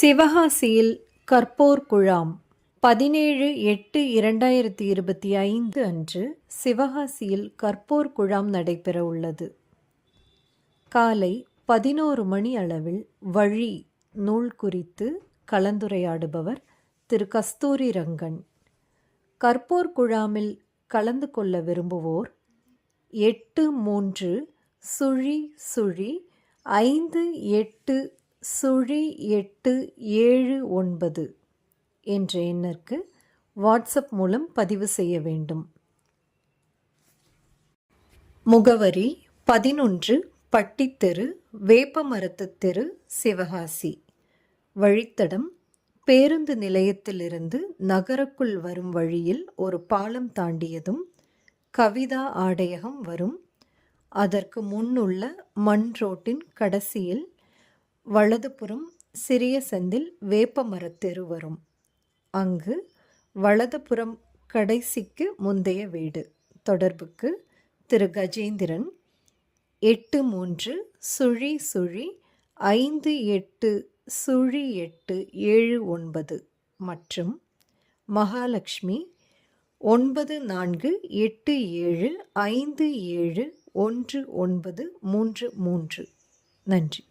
சிவகாசியில் கற்போர் குழாம். பதினேழு எட்டு இரண்டாயிரத்தி இருபத்தி ஐந்து அன்று சிவகாசியில் கற்போர் குழாம் நடைபெற உள்ளது. காலை பதினோரு மணி அளவில் வழி நூல் குறித்து கலந்துரையாடுபவர் திரு. கஸ்தூரி ரங்கன். கற்போர் குழாமில் கலந்து கொள்ள விரும்புவோர் எட்டு மூன்று சுழி சுழி ஐந்து எட்டு சுழி எட்டு ஏழு ஒன்பது என்ற எண்ணிற்கு வாட்ஸ்அப் மூலம் பதிவு செய்ய வேண்டும். முகவரி பதினொன்று பட்டித்தெரு வேப்பமரத்து தெரு சிவகாசி. வழித்தடம் பேருந்து நிலையத்திலிருந்து நகருக்குள் வரும் வழியில் ஒரு பாலம் தாண்டியதும் கவிதா ஆடையகம் வரும். அதற்கு முன்னுள்ள மண் ரோட்டின் கடைசியில் வலதுபுறம் சிறிய சந்தில் வேப்ப மரத்தெரு வரும். அங்கு வலதுபுறம் கடைசிக்கு முந்தைய வீடு. தொடர்புக்கு திரு. கஜேந்திரன் எட்டு மூன்று சுழி சுழி ஐந்து எட்டு சுழி எட்டு ஏழு ஒன்பது மற்றும் மகாலட்சுமி ஒன்பது நான்கு எட்டு ஏழு ஐந்து ஏழு ஒன்று ஒன்பது மூன்று மூன்று. நன்றி.